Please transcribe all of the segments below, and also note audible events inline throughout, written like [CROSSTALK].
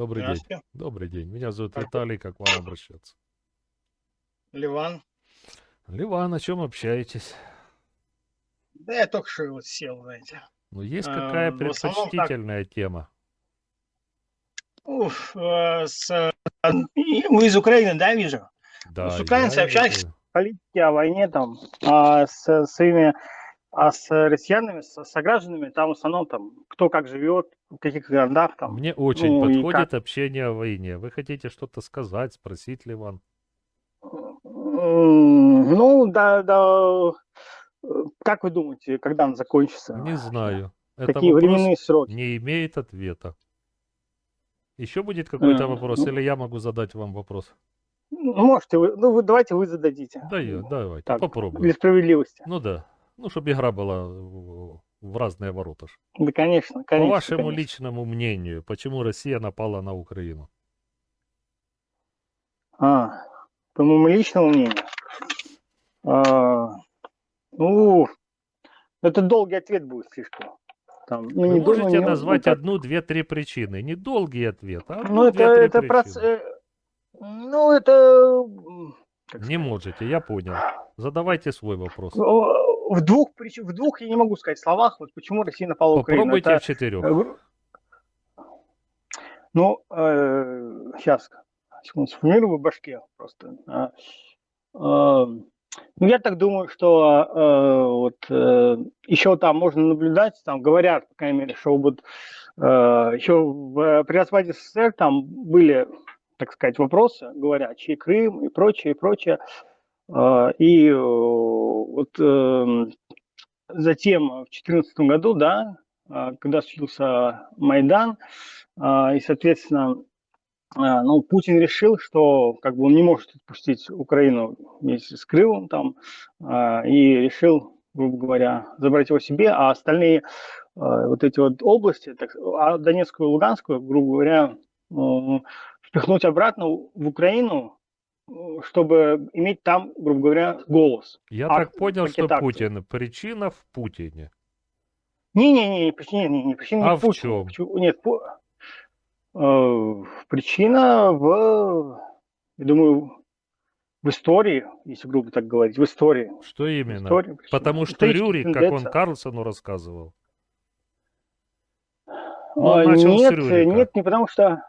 Добрый день. Здравствуйте. Добрый день. Меня зовут Виталий. Как к вам обращаться? Ливан. Ливан, о чем общаетесь? Да я только что вот сел, знаете. Ну, есть А, какая в основном так. предпочтительная тема? Уф, э, с, э, и вы из Украины, да, вижу? Да, с украинцами я общались? это- политики о войне там, а с своими, а с россиянами, с согражданами, там в основном там, кто как живет, в каких городах там. Мне очень ну, подходит общение о войне. Вы хотите что-то сказать, спросить, Ливан? Ну, да, да, как вы думаете, когда он закончится? Не знаю. Это Какие временные сроки? не имеет ответа. Еще будет какой-то А, вопрос, ну. или я могу задать вам вопрос? Ну, можете вы, ну, вы, давайте вы зададите. Да, я, давайте, Так, попробуем. Для справедливости. Ну да. Ну, чтобы игра была в разные ворота. ж. Да, конечно, По конечно. вашему конечно. личному мнению, почему Россия напала на Украину? А, по моему личному мнению. а, ну, это долгий ответ будет слишком. Там, ну, Вы не можете думаю, не- назвать ну, одну, две, три причины. Не долгий ответ, а одну, Ну, это, две, три это причины. проц- э, Ну, это... как Не сказать, можете, я понял. Задавайте свой вопрос. В- двух, в двух я не могу сказать словах, вот почему Россия напала на Украину. Попробуйте Это, в четырех. э, ну, сейчас, секунду, сформирую в башке просто. А, а, ну, я так думаю, что э, вот еще там можно наблюдать, там говорят, по крайней мере, что вот еще в, при распаде СССР там были, так сказать, вопросы, говорят, чей Крым и прочее, и прочее. А, И э, вот э, затем в 2014 году, да, а, когда случился Майдан, а, и, соответственно, ну, Путин решил, что как бы он не может отпустить Украину вместе с Крымом там, и решил, грубо говоря, забрать его себе, а остальные вот эти вот области, так, а Донецкую и Луганскую, грубо говоря, впихнуть обратно в Украину, чтобы иметь там, грубо говоря, голос. Я а так понял, что акций. Путин. Причина в Путине. Не-не-не, не, причина, не, не, причина А не в Путин. чём? Почему- Нет, по- э, причина в, я думаю, в истории, если грубо так говорить, в истории. Что В именно? истории причина. Потому что Рюрик, как он. Карлсону рассказывал. Ну, он А, начал с нет, Рюрика. нет, не потому что...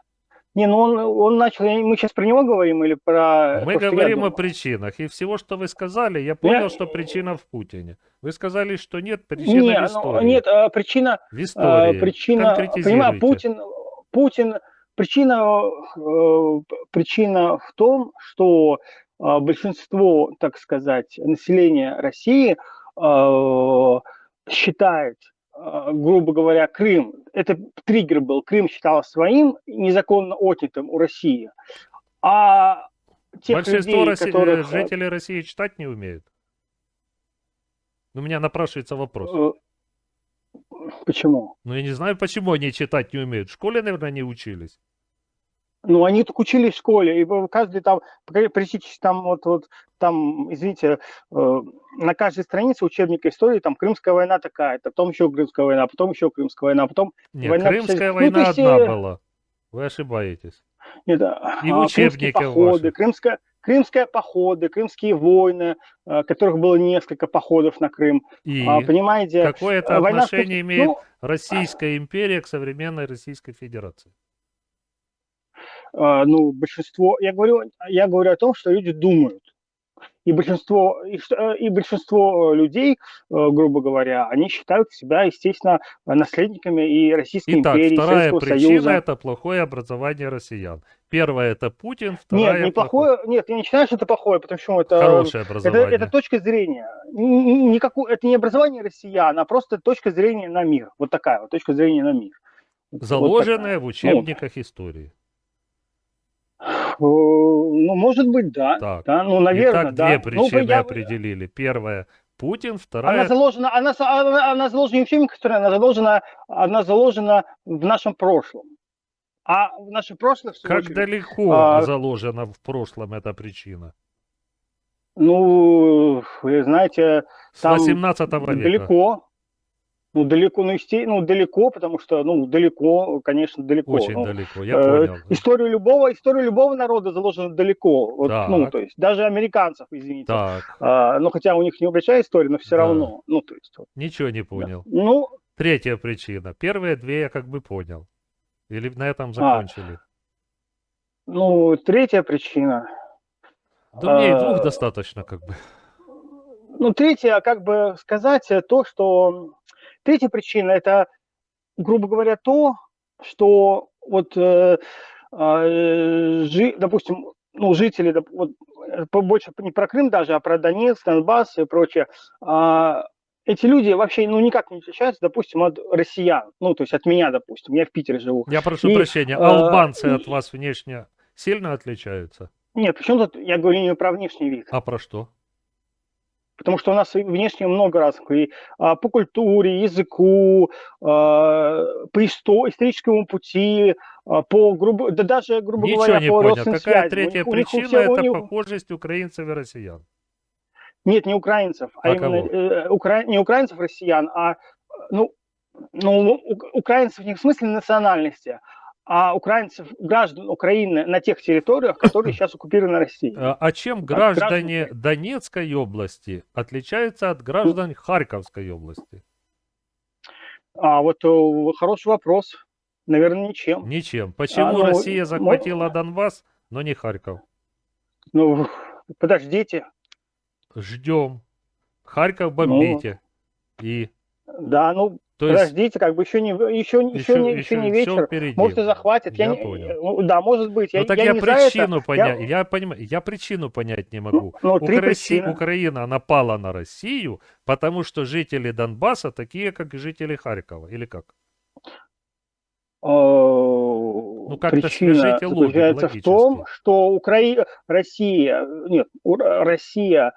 Не, ну он, он начал, мы сейчас про него говорим или про... Мы то, я говорим о причинах. И всего, что вы сказали, я понял, что причина в Путине. Вы сказали, что нет, причина Не, в ну, истории. нет, а, причина, В А, истории. причина, понимаю. Путин, Путин, причина, э, причина в том, что э, большинство, так сказать, населения России считает, грубо говоря, Крым, это триггер был, Крым считал своим, незаконно отнятым у России. А тех Большинство людей, Росси- которых... э, жителей России читать не умеют. У меня напрашивается вопрос. э, Почему? Ну, я не знаю, почему они читать не умеют. В школе, наверное, не учились. Ну, они так учились в школе, и каждый там, пресечь там вот, вот там, извините, э, на каждой странице учебника истории там Крымская война такая-то, потом еще Крымская война, потом еще Крымская война, потом Нет, Война Крымская ну, война то есть, одна э, была. Вы ошибаетесь. нет, а, И в а, крымские походы, крымская, крымские походы, крымские войны, э, которых было несколько походов на Крым. И А, понимаете, какое это э, война в отношение Крым- имеет ну, Российская империя к современной Российской Федерации? А, ну, большинство, я говорю, я говорю о том, что люди думают. И большинство, и, э, и большинство э, людей, э, грубо говоря, они считают себя, естественно, наследниками и Российской Итак, империи, вторая Советского причина Союза. это плохое образование россиян. Первая это Путин, вторая Нет, не плохое, нет, я не считаю, что это плохое, потому что это, хорошее это, образование. это точка зрения. Н- н- Никакой, это не образование россиян, а просто точка зрения на мир. Вот такая вот точка зрения на мир. Вот- вот такая. в учебниках истории. Э, Ну, может быть, да. Так. да ну, наверное, Итак, да. две Ну, причины я- определили. Первая Путин, Она вторая заложена, она, со- она, она заложена не в учебниках истории, она заложена, она заложена в нашем прошлом. А в наше прошлое, в как очередь, далеко а, заложена в прошлом эта причина? ну, вы знаете, С там 18 века. далеко. Ну, далеко, ну, есте- ну, далеко, потому что, ну, далеко, конечно, далеко. Очень Ну, далеко, я э, понял. Историю любого, историю любого народа заложена далеко. Вот, ну, то есть, даже американцев, извините. Так, А, ну, хотя у них не большая история, но все Да. равно. Ну, то есть, вот, ничего не да. понял. Ну, Третья причина. Первые две я как бы понял. Или на этом А. закончили? ну, третья причина. Да мне и двух э, достаточно, как бы. Ну, третья, как бы сказать, э, то, что... Третья причина – это, грубо говоря, то, что вот, э, э, жи- допустим, ну, жители, вот, э, больше не про Крым даже, а про Донецк, Донбасс и прочее, а, эти люди вообще, ну, никак не отличаются, допустим, от россиян. Ну, то есть от меня, допустим, я в Питере живу. Я прошу и, прощения, э, албанцы и- от вас внешне сильно отличаются? Нет, почему тут, я говорю не про внешний вид. А про что? Потому что у нас внешне много разных. И а, по культуре, языку, а, по исто- историческому пути, а, по грубо, да даже, грубо Ничего говоря, не по понял. Какая третья них- у них причина? у Это них- похожесть украинцев и россиян. Нет, не украинцев, а, А именно э, укра- не украинцев, россиян, а ну, ну, украинцев не в смысле национальности, а украинцев, граждан Украины на тех территориях, которые [COUGHS] сейчас оккупированы Россией. А а чем граждан граждане Донецкой области отличаются от граждан Харьковской области? А вот э, хороший вопрос. Наверное, ничем. Ничем. Почему ну, Россия мо- захватила Донбасс, но не Харьков? Ну, подождите. Ждем. Харьков Ну, бомбите. И Да, ну, то есть подождите, как бы еще не, еще, еще, еще, не, еще, не вечер. впереди. Может, и захватят. Я, Я не- понял. ну, да, может быть. Я, Ну так я я, причину Я- понять, я... понимаю, я причину понять не могу. Ну, Укра- Росси- причины. Украина напала на Россию, потому что жители Донбасса такие, как и жители Харькова, или как? Ну, как-то причина свяжите логику заключается в том, что Украина, Россия, нет, Ура- Россия,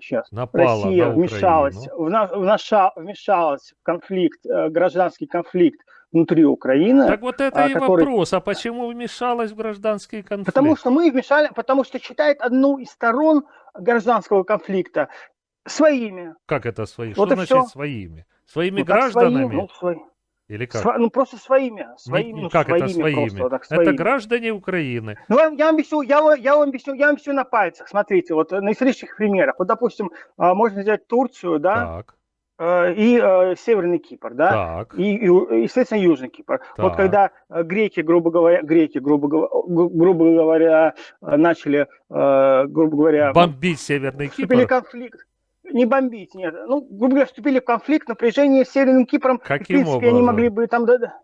сейчас, Напала Россия на вмешалась, Украину. вна- внаша- вмешалась в конфликт, э, гражданский конфликт внутри Украины. Так вот это а, и который- вопрос, а почему вмешалась в гражданский конфликт? Потому что мы вмешали, потому что считает одну из сторон гражданского конфликта своими. Как это свои? Вот что и значит всё. своими? Своими Ну, как гражданами? своими, ну, свои- Или как? сва- ну, просто своими. Своими не- ну, как это своими своими? просто, вот так, Это своими. граждане Украины. Ну, я, вам объясню, я, вам- я вам объясню, я вам объясню на пальцах. Смотрите, вот э, на исторических примерах. Вот, допустим, а, можно взять Турцию, да, Так, э, и э, Северный Кипр, да, так. и, и, естественно, Южный Кипр. Вот Так. когда э, греки, грубо говоря, греки, грубо, грубо говоря, начали, э, грубо говоря, Бомбить Северный Кипр? конфликт. Не бомбить, нет. Ну, грубо говоря, вступили в конфликт, напряжение с Северным Кипром. и, в Каким принципе, они образом? могли бы там... Да, да.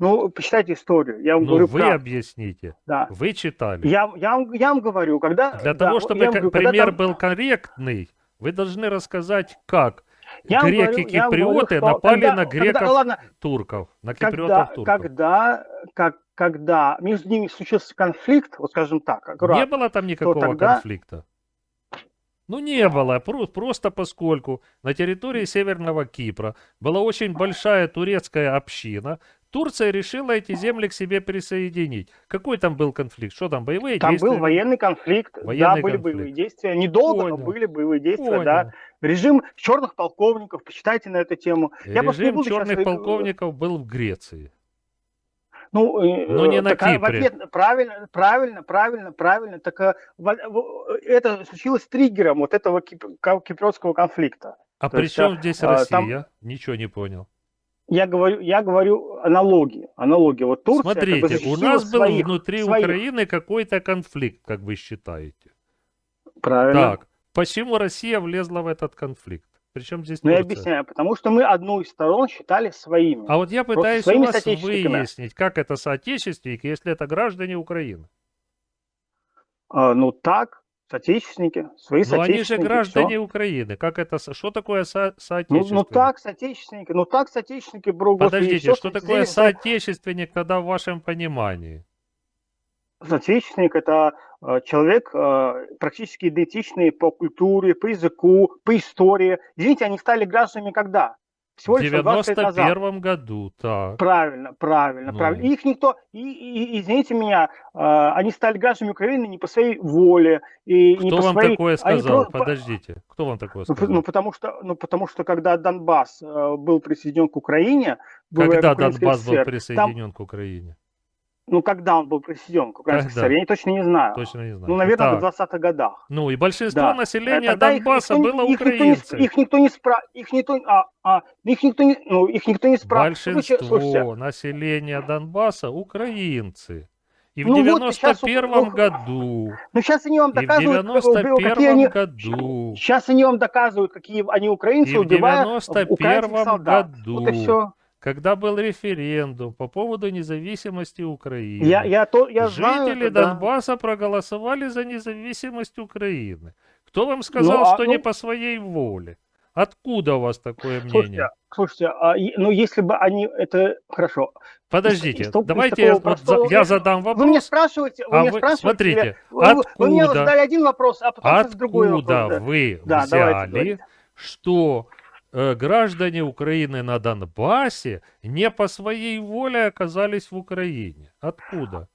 Ну, почитайте историю. Я вам Ну, говорю вы правду. объясните. Да. Вы читали. Я, я, вам, я вам говорю, когда... Для да, того, чтобы я говорю, пример там- был корректный, вы должны рассказать, как я говорю- греки я говорю, киприоты что напали когда- на когда- греков ладно, турков, на киприотов турков. когда, как, когда между ними случился конфликт, вот скажем так, Не аккуратно, было там никакого тогда- конфликта. Ну, не было, про- просто поскольку на территории Северного Кипра была очень большая турецкая община, Турция решила эти земли к себе присоединить. Какой там был конфликт? Что там, боевые там действия? был военный конфликт, да, Военный были конфликт. боевые действия, недолго, Понял. но были боевые действия, Понял. да. Режим черных полковников, почитайте на эту тему. Я Режим буду щас, черных э, полковников был в Греции. Ну, э, Но не э, на так, а, в Кипре. ответ- правильно, правильно, правильно, правильно. Так в- это случилось триггером вот этого кип- кипрского конфликта. А То при есть, чем здесь а, Россия? там- Ничего не понял. Я говорю, я говорю аналогии, аналогии. Вот Турция как бы Смотрите, у нас был своих, внутри своих. Украины какой-то конфликт, как вы считаете. Правильно. Так, почему Россия влезла в этот конфликт? Причем здесь Ну, я объясняю, потому что мы одну из сторон считали своими. А вот я пытаюсь у вас выяснить, как это соотечественники, если это граждане Украины. А, ну так, соотечественники, свои Но они же соотечественники. граждане всё. Украины. Как это, что такое со- Ну, соотечественник? ну так, соотечественники, ну так, соотечественники, бро, господи, Подождите, всё, что такое соотечественник тогда в вашем понимании? Соотечественник – это э, человек э, практически идентичный по культуре, по языку, по истории. Извините, они стали гражданами когда? всего В лишь 20 лет назад. 91 году, так. Правильно, правильно, Ну. правильно. И их никто, и, и- извините меня, а, они стали гражданами Украины не по своей воле и не Кто по вам своей. такое они сказал? по- Подождите. Кто вам такое Ну, сказал? ну, потому что, ну, потому что когда Донбасс э, был присоединен к Украине, Когда Донбасс был ССР, присоединен к Украине? Ну, когда он был присоединен к Украинской Когда? Я точно не знаю. Точно не знаю. Ну, наверное, в Так. 20-х годах. Ну и большинство Да. населения Э, тогда их Донбасса никто не- было их никто не Их никто не спра... Их никто... А, а, их никто не... Ну, их никто не спрашивает. Большинство Слушайте, населения Донбасса украинцы. И в Ну вот сейчас 91 ну, году, ну сейчас они вам и в доказывают, какие 91 они... году, Сейчас они вам доказывают, какие они украинцы, и в убивая 91 украинских солдат. году, Вот и все. Когда был референдум по поводу независимости Украины. Я, я, то, я знаю Жители да. Донбасса проголосовали за независимость Украины. Кто вам сказал, Ну, а, что не ну- по своей воле? Откуда у вас такое мнение? Слушайте, слушайте, а, ну если бы они это хорошо. Подождите, из давайте я, простого- я задам Вы меня вопрос. спрашиваете, вы а меня вы- спрашиваете, смотрите, вы, вы- вы мне откуда- задали один вопрос, а потом сейчас другой Откуда вопрос. да. вы Да, давайте, взяли, давайте. что граждане Украины на Донбассе не по своей воле оказались в Украине? Откуда?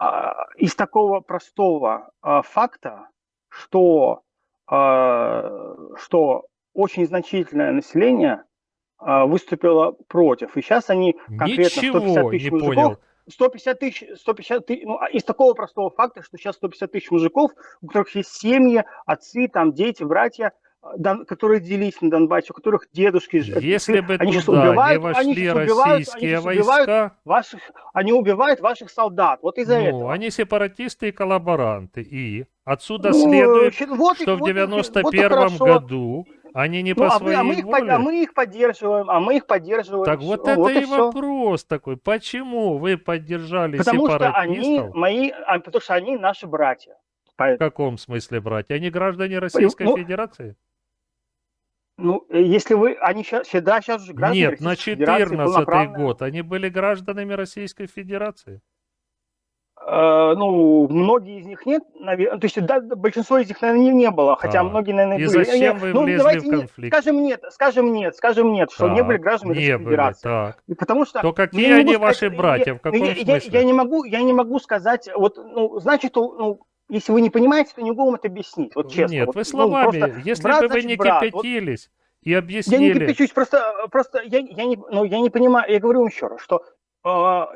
Из такого простого факта, что, что очень значительное население выступило против. И сейчас они конкретно 150 Ничего тысяч не мужиков, понял. 150 тысяч, 150 тысяч, ну, из такого простого факта, что сейчас 150 тысяч мужиков, у которых есть семьи, отцы, там, дети, братья, которые делились на Донбассе, у которых дедушки, ж- Если бы они туда не убивают- они вошли щас убивают- они российские убивают войска, ваших, они убивают ваших солдат. Вот из-за ну, этого. они сепаратисты и коллаборанты. И отсюда Ну, следует, вот и- что в вот и- вот и 91 хорошо. году они не Ну, по а, мы, а мы своей их, под- воле... а мы их поддерживаем, а мы их поддерживаем. Так Всё, вот это вот и всё. вопрос такой. Почему вы поддержали Потому что они сепаратистов? мои, а, потому что они наши братья. В каком смысле, братья? Они граждане Российской ну, Федерации? Ну, э, если вы, они сейчас, да, сейчас уже граждане Нет, на Российской Федерации, 14 полноправные. год они были гражданами Российской Федерации. Э, ну, многие из них нет, наверное, то есть да, большинство из них, наверное, не, не было, хотя Так. многие, наверное, И были. зачем Не, вы ну, влезли давайте в не- конфликт? скажем нет, скажем нет, скажем нет, что не Так, были гражданами не Российской были, Федерации. так. И потому что То Ну, какие я не они могу ваши сказать, братья? я- В каком я, я- смысле? я не могу, я не могу сказать, вот, ну, значит, ну, если вы не понимаете, то не могу вам это объяснить, вот честно. Нет, вот, вы ну, словами, просто если брат бы вы не брат. Вот кипятились и я не объяснили... кипячусь, просто, просто я, я, не, ну, я не понимаю, я говорю вам еще раз, что э,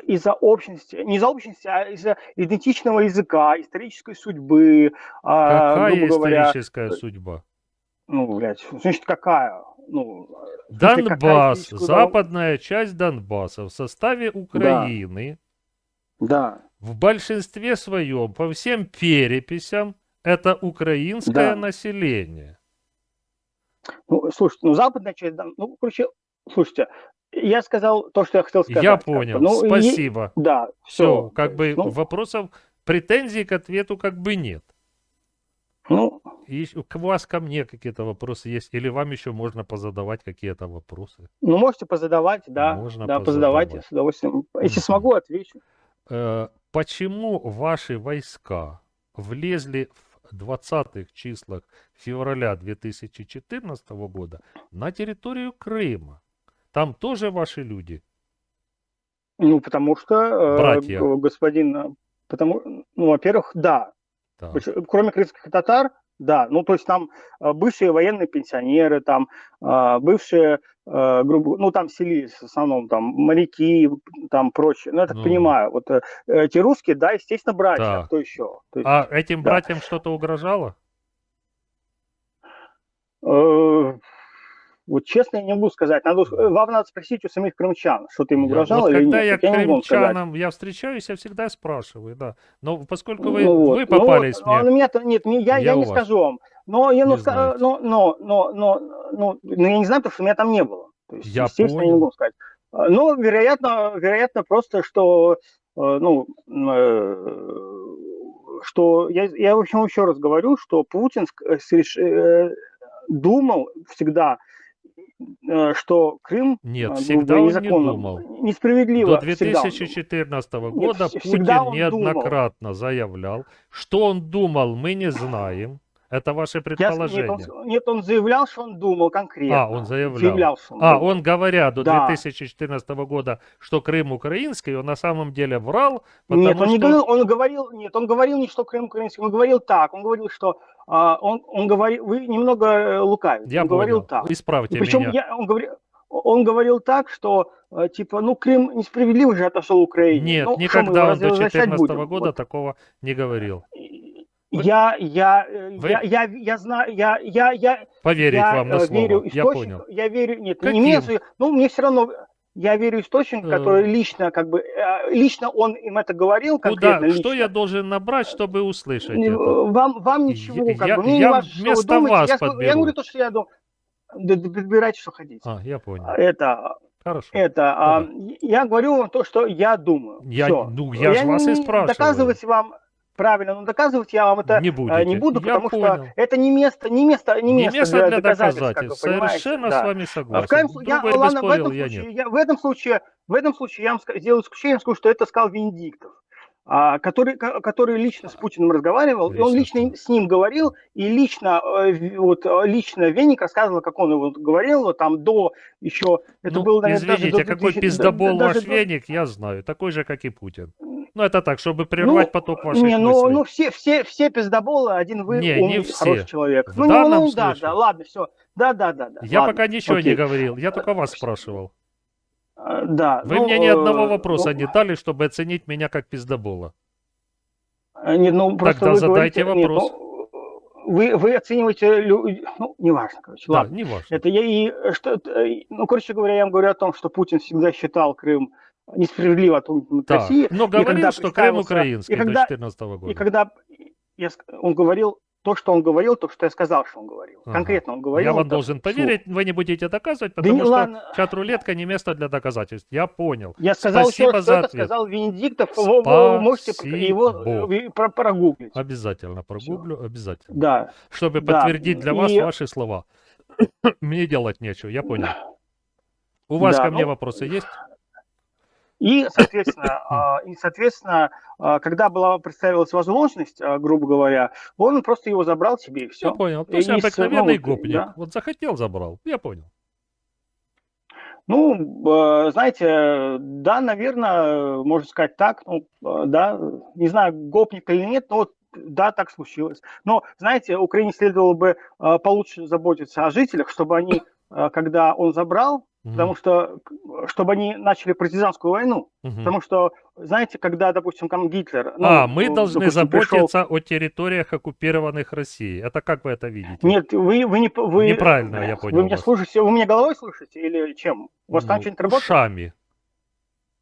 из-за общности, не из-за общности, а из-за идентичного языка, исторической судьбы, э, Какая грубо говоря, историческая судьба? ну, блядь, значит, какая? Ну, какая Донбасс, западная часть Донбасса в составе Украины Да. В большинстве своем по всем переписям это украинское Да. население. Ну, слушайте, ну, западная часть, ну, короче, слушайте, я сказал то, что я хотел сказать. Я понял, Ну, и- спасибо. Да, Все, все. как бы ну, вопросов, претензий к ответу как бы нет. ну, И у вас ко мне какие-то вопросы есть? Или вам еще можно позадавать какие-то вопросы? ну, можете позадавать, да, Можно да, позадавать. позадавайте с удовольствием. Если смогу, отвечу. Э, почему ваши войска влезли в 20-х числах февраля 2014 года на территорию Крыма? Там тоже ваши люди? Ну, потому что э, Братья. г- господин, э, потому, ну, во-первых, да, Так. Э, кроме крымских татар, да, ну, то есть там э, бывшие военные пенсионеры, там э, бывшие, э, грубо, ну, там селились в основном там моряки, там прочее. Ну, я так Ну. понимаю, вот э, эти русские, да, естественно, братья, а Так. кто еще? То есть, А этим да. братьям что-то угрожало? э, вот честно я не могу сказать. Надо, э, вам надо спросить у самих крымчан, что-то им Я- угрожало вот или когда нет. я Вот я сказать. крымчанам я встречаюсь, я всегда спрашиваю, да. Но поскольку вы, Ну вот, вы ну попались вот, но мне, меня-то- нет, мне- я, Я я не скажу вам. Но я, ну, ска- знаете. но, но, но, но, но, ну, я не знаю, потому что меня там не было. То есть, Я естественно, я не понял. могу сказать. А, Но, вероятно, вероятно просто, что, э, ну, э, что я, я, в общем, еще раз говорю, что Путин э, думал всегда, что Крым Нет, всегда был бы он не незаконно, думал. несправедливо. До всегда он думал. 2014 года вс- всегда Путин он думал. неоднократно заявлял, что он думал, мы не знаем. Это ваши Я с- предположения. нет, он, нет, он заявлял, что он думал конкретно. А, он заявлял. Заявлял, что он А, думал. он говоря до Да. 2014 года, что Крым украинский, он на самом деле врал, потому Нет, он не что... говорил, он говорил, нет, он говорил не что Крым украинский, он говорил так, он говорил, что а, он, он говорил, вы немного э, лукавите, Я он говорил понял. так. Исправьте Причем меня. я, он, говорил, он говорил так, что э, типа, ну Крым несправедливо же отошел Украине. Нет, ну, никогда он до возвращать 2014 будем? года Вот. такого не говорил. Я, я, э, Вы- я, я, я знаю, я, я, я, Поверить я вам на э, слово. верю Я понял. я верю, нет, Каким? не имеется, ну мне все равно, я верю источнику, Э. который лично, как бы, лично он им это говорил, Куда, что лично. я должен набрать, чтобы услышать Не, это? Вам, вам ничего, Я- как я- бы, мне не я важно, что вы вместо думаете. вас я, подберу. я говорю то, что я думаю. Подбирайте, что хотите. А, я понял. Это, Хорошо. это, а, я говорю вам то, что я думаю. Я- Всё. ну, я ж вас и не спрашиваю. Доказывать вам правильно, но доказывать я вам это Не э, будете. не буду, Я потому понял. что это не место, не место, не Не место, место для, для доказательств, как вы. Совершенно Да. с вами А В, согласен. случае, я, ладно, в этом я случае, нет. я, в этом случае, в этом случае я вам сделаю исключение, скажу, что это сказал Венедиктов, а, который, ко- который лично с Путиным разговаривал, и он лично с ним говорил, и лично, э, в- вот, э, лично Веник рассказывал, как он его говорил, вот там до еще, это ну, было, наверное, даже извините, до какой 2000 пиздобол даже ваш до- веник, я знаю. Такой же, как и Путин. Ну, это так, чтобы прервать поток ваших не, ну, мыслей. ну все, все, все пиздоболы, один вы Не, не умный, все. хороший человек. В ну, не- данном ну, да, да, ладно, все. Да, да, да, да. я ладно, пока ничего не окей. говорил, я только вас спрашивал. А, Да. Вы ну, мне ни э, одного вопроса ну, не дали, чтобы оценить меня как пиздобола. э, Нет, ну, просто Тогда задайте говорите- нет, вопрос. ну, вы, вы оцениваете, ну, неважно, короче, Да, ладно. не важно. Это я и, э, что, э, ну, короче говоря, я вам говорю о том, что Путин всегда считал Крым несправедливо отвоеванным от Так, России. но говорил, что Крым украинский и до когда- 2014 года. И когда я, он говорил то, что он говорил, то, что я сказал, что он говорил. Ага. Конкретно он говорил. я вам должен поверить, вы не будете доказывать, Да потому не, что ладно. чат-рулетка не место для доказательств. Я понял. Я сказал Спасибо еще за ответ. сказал Венедиктов. Вы, вы можете его Спасибо. э, про- прогуглить. Обязательно прогуглю, обязательно. Да. Чтобы Да, подтвердить для вас и- ваши слова. [COUGHS] Мне делать нечего, я понял. [COUGHS] У вас Да, ко мне ну, вопросы есть? И, соответственно, [COUGHS] а, и, соответственно, а, когда была представилась возможность, а, грубо говоря, он просто его забрал себе и все. Я понял. То есть обыкновенный ну, гопник. да. Вот захотел, забрал. Я понял. Ну, знаете, да, наверное, можно сказать так, ну, да, не знаю, гопник или нет, но вот да, так случилось. Но, знаете, Украине следовало бы э, получше заботиться о жителях, чтобы они, когда он забрал, Мгм, потому что, чтобы они начали партизанскую войну. мгм. Потому что, знаете, когда, допустим, там Гитлер... ну, а, мы э, должны допустим, пришел- заботиться о территориях, оккупированных Россией. Это как вы это видите? Нет, вы, вы не... Вы, Неправильно, я понял Вы меня вас. слушаете, вы меня головой слушаете или чем? У вас там Ну, что-нибудь работает? Ушами.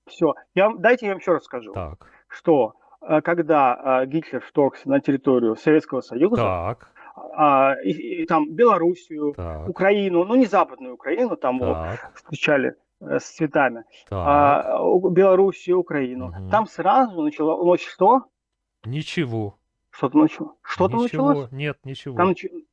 Все. Я, дайте я вам еще раз скажу. Так, что э, когда э, Гитлер вторгся на территорию Советского Союза, так, а, и, и там Белоруссию, так, Украину, ну не западную Украину, там вот встречали э, с цветами, так. а, Белоруссию, Украину, Мгм. там сразу начало, ну, что? Ничего. Что-то начало, что-то ничего. началось? Нет, ничего. Там, начи-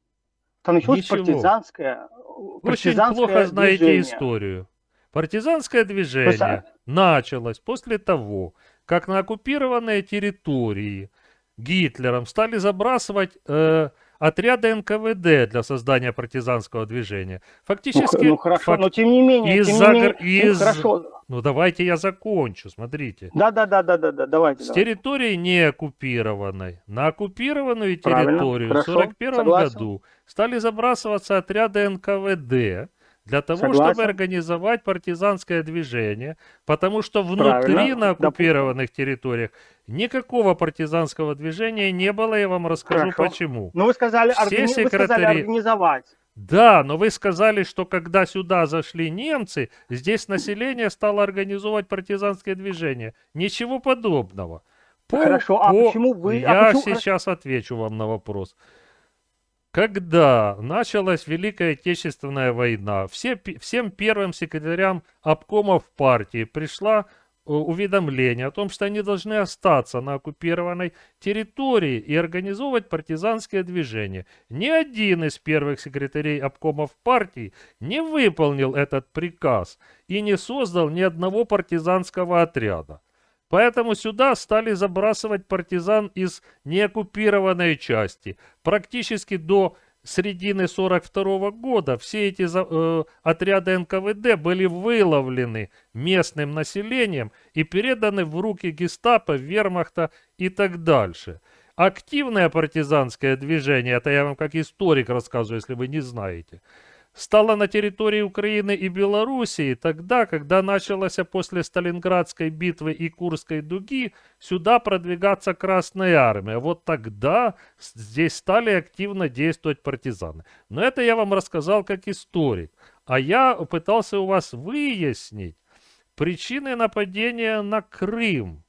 там началось Ничего. партизанское, Очень партизанское плохо знаете движение. историю. Партизанское движение Просто- началось после того, как на оккупированные территории Гитлером стали забрасывать э, отряды НКВД для создания партизанского движения. Ну, Фактически, х- ну, хорошо, фак- но тем не менее, тем из-за не менее, ну, из- хорошо. ну давайте я закончу, смотрите. Да, да, да, да, да, да, давайте. С давайте. территории не оккупированной на оккупированную Правильно, территорию в хорошо, 1941 согласен. году стали забрасываться отряды НКВД для того, Согласен. чтобы организовать партизанское движение, потому что внутри Правильно, на оккупированных территориях никакого партизанского движения не было, я вам расскажу Хорошо. почему. Ну, вы сказали, Все органи- вы сказали секретари- организовать. Да, но вы сказали, что когда сюда зашли немцы, здесь население стало организовывать партизанское движение. Ничего подобного. По- Хорошо, а по- почему вы- а Я почему- сейчас отвечу вам на вопрос. Когда началась Великая Отечественная война, все, всем первым секретарям обкомов партии пришла э, уведомление о том, что они должны остаться на оккупированной территории и организовывать партизанское движение. Ни один из первых секретарей обкомов партии не выполнил этот приказ и не создал ни одного партизанского отряда. Поэтому сюда стали забрасывать партизан из неоккупированной части. Практически до середины 42 года все эти э, отряды НКВД были выловлены местным населением и переданы в руки гестапо, вермахта и так дальше. Активное партизанское движение, это я вам как историк рассказываю, если вы не знаете, стало на территории Украины и Белоруссии тогда, когда началась после Сталинградской битвы и Курской дуги сюда продвигаться Красная Армия. Вот тогда здесь стали активно действовать партизаны. Но это я вам рассказал как историк. А я пытался у вас выяснить причины нападения на Крым.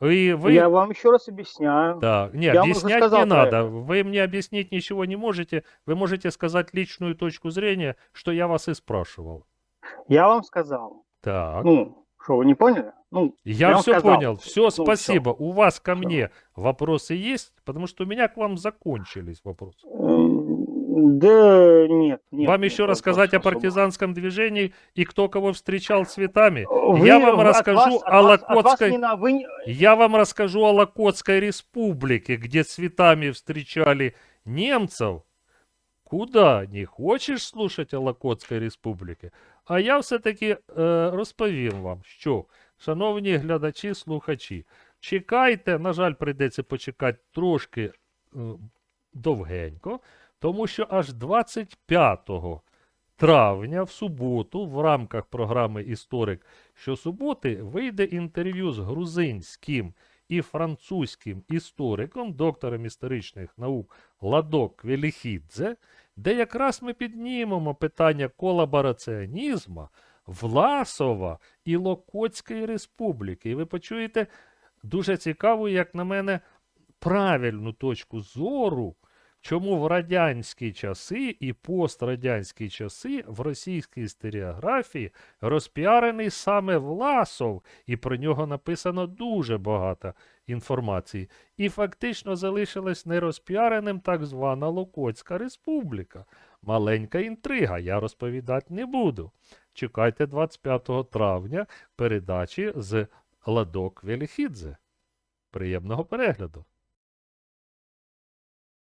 И вы... Я вам еще раз объясняю. Так, не, Я объяснять не надо. это. Вы мне объяснить ничего не можете. Вы можете сказать личную точку зрения, что я вас и спрашивал. Я вам сказал. Так. Ну, что, вы не поняли? Ну, я вам все сказал. понял. Все, Ну, спасибо. У вас ко Всё. мне вопросы есть? Потому что у меня к вам закончились вопросы. м, да нет. нет вам нет еще рассказать о вопросов особо. партизанском движении и кто кого встречал цветами? Вы- я вам от расскажу вас- о от вас- от вас Локотской... не на- вы не- Я вам расскажу о Локотской республике, где цветами встречали немцев. Куда? Не хочеш слушати о Локотській республіці? А я все-таки е, розповім вам, що, шановні глядачі, слухачі, чекайте, на жаль, прийдеться почекати трошки е, довгенько, Тому що аж 25 травня в суботу в рамках програми Історик щосуботи вийде інтерв'ю з грузинським і французьким істориком, доктором історичних наук Ладок Веліхідзе, де якраз ми піднімемо питання колабораціонізму Власова і Локотської республіки. І ви почуєте дуже цікаву, як на мене, правильну точку зору, чому в радянські часи і пострадянські часи в російській історіографії розпіарений саме Власов, і про нього написано дуже багато інформації. І фактично залишилась нерозпіареним так звана Локотська республіка. Маленька інтрига, я розповідати не буду. Чекайте 25 травня передачі з Ладок Веліхідзе. Приємного перегляду!